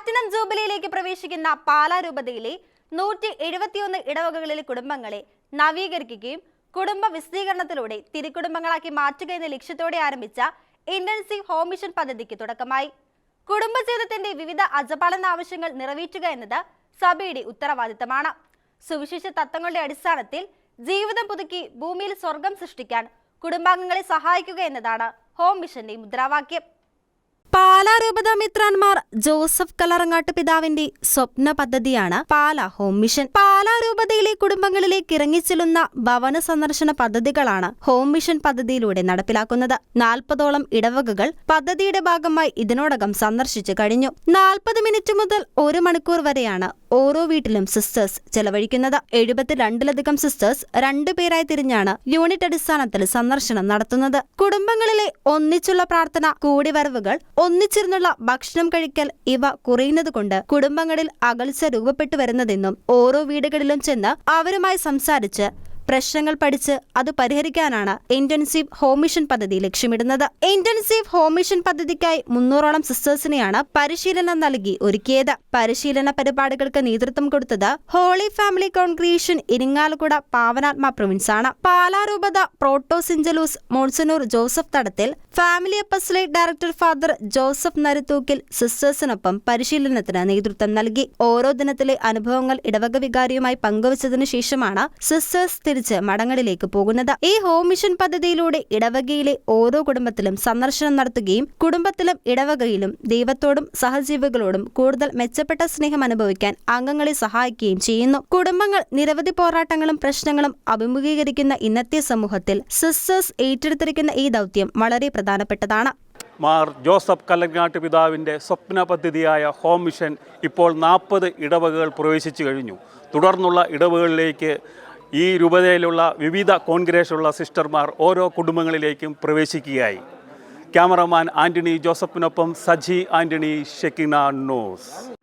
Platinum ജൂബിലിയിലേക്ക് പ്രവേശിക്കുന്ന പാലാ രൂപതയിലെ നൂറ്റി എഴുപത്തിയൊന്ന് ഇടവകകളിലെ കുടുംബങ്ങളെ നവീകരിക്കുകയും കുടുംബ വിശദീകരണത്തിലൂടെ തിരുക്കുടുംബങ്ങളാക്കി മാറ്റുക എന്ന ലക്ഷ്യത്തോടെ ആരംഭിച്ച ഇന്റൻസീവ് ഹോം മിഷൻ പദ്ധതിക്ക് തുടക്കമായി. കുടുംബജീവിതത്തിന്റെ വിവിധ അജപാലന ആവശ്യങ്ങൾ നിറവേറ്റുക എന്നത് സഭയുടെ ഉത്തരവാദിത്തമാണ്. സുവിശേഷ തത്വങ്ങളുടെ അടിസ്ഥാനത്തിൽ ജീവിതം പുതുക്കി ഭൂമിയിൽ സ്വർഗം സൃഷ്ടിക്കാൻ കുടുംബാംഗങ്ങളെ സഹായിക്കുക എന്നതാണ് ഹോം മിഷന്റെ മുദ്രാവാക്യം. പാലാ രൂപത മിത്രാന്മാർ ജോസഫ് കലറങ്ങാട്ട് പിതാവിന്റെ സ്വപ്ന പദ്ധതിയാണ് പാലാ ഹോം മിഷൻ. പാലാ രൂപതയിലെ കുടുംബങ്ങളിലേക്ക് ഇറങ്ങിച്ചെല്ലുന്ന ഭവന സന്ദർശന പദ്ധതികളാണ് ഹോം മിഷൻ പദ്ധതിയിലൂടെ നടപ്പിലാക്കുന്നത്. നാൽപ്പതോളം ഇടവകകൾ പദ്ധതിയുടെ ഭാഗമായി ഇതിനോടകം സന്ദർശിച്ചു കഴിഞ്ഞു. നാൽപ്പത് മിനിറ്റ് മുതൽ ഒരു മണിക്കൂർ വരെയാണ് ഓരോ വീട്ടിലും സിസ്റ്റേഴ്സ് ചെലവഴിക്കുന്നത്. എഴുപത്തിരണ്ടിലധികം സിസ്റ്റേഴ്സ് രണ്ടുപേരായി തിരിഞ്ഞാണ് യൂണിറ്റ് അടിസ്ഥാനത്തിൽ സന്ദർശനം നടത്തുന്നത്. കുടുംബങ്ങളിലെ ഒന്നിച്ചുള്ള പ്രാർത്ഥന കൂടിവരവുകൾ ഒന്നിച്ചിരുന്നുള്ള ഭക്ഷണം കഴിക്കൽ ഇവ കുറയുന്നതുകൊണ്ട് കുടുംബങ്ങളിൽ അകൽച്ച രൂപപ്പെട്ടു വരുന്നതെന്നും ഓരോ വീടുകളിലും ചെന്ന് അവരുമായി സംസാരിച്ച് പ്രശ്നങ്ങൾ പഠിച്ച് അത് പരിഹരിക്കാനാണ് ഇന്റൻസീവ് ഹോം മിഷൻ പദ്ധതി ലക്ഷ്യമിടുന്നത്. ഇന്റൻസീവ് ഹോം മിഷൻ പദ്ധതിക്കായി മുന്നൂറോളം സിസ്റ്റേഴ്സിനെയാണ് പരിശീലനം നൽകി ഒരുക്കിയത്. പരിശീലന പരിപാടികൾക്ക് നേതൃത്വം കൊടുത്തത് ഹോളി ഫാമിലി കോൺക്രിയേഷൻ ഇരിങ്ങാലക്കുട പാവനാത്മ പ്രൊവിൻസ് ആണ്. പാലാരൂപത protosyncellus monsignor Joseph Thadathil family apostolate director father Joseph Naruthukkil സിസ്റ്റേഴ്സിനൊപ്പം പരിശീലനത്തിന് നേതൃത്വം നൽകി. ഓരോ ദിനത്തിലെ അനുഭവങ്ങൾ ഇടവക വികാരിയുമായി പങ്കുവച്ചതിനു ശേഷമാണ് സിസ്റ്റേഴ്സ് തിരിച്ച് മടങ്ങളിലേക്ക് പോകുന്നത്. ഈ ഹോം മിഷൻ പദ്ധതിയിലൂടെ ഇടവകയിലെ ഓരോ കുടുംബത്തിലും സന്ദർശനം നടത്തുകയും കുടുംബത്തിലും ഇടവകയിലും ദൈവത്തോടും സഹജീവികളോടും കൂടുതൽ മെച്ചപ്പെട്ട സ്നേഹം അനുഭവിക്കാൻ അംഗങ്ങളെ സഹായിക്കുകയും ചെയ്യുന്നു. കുടുംബങ്ങൾ നിരവധി പോരാട്ടങ്ങളും പ്രശ്നങ്ങളും അഭിമുഖീകരിക്കുന്ന ഇന്നത്തെ സമൂഹത്തിൽ സിസ്റ്റേഴ്സ് ഏറ്റെടുത്തിരിക്കുന്ന ഈ ദൗത്യം വളരെ പ്രധാനപ്പെട്ടതാണ്. മാർ ജോസഫ് കല്ലങ്ങാട്ട് പിതാവിന്റെ സ്വപ്ന പദ്ധതിയായ ഹോം മിഷൻ ഇപ്പോൾ നാൽപ്പത് ഇടവകകൾ പ്രവേശിച്ചു കഴിഞ്ഞു. തുടർന്നുള്ള ഇടവകളിലേക്ക് ഈ രൂപതയിലുള്ള വിവിധ കോൺഗ്രേഷനുള്ള സിസ്റ്റർമാർ ഓരോ കുടുംബങ്ങളിലേക്കും പ്രവേശിക്കുകയായി. ക്യാമറമാൻ ആന്റണി ജോസഫിനൊപ്പം സജി ആന്റണി ഷെക്കിന നോസ്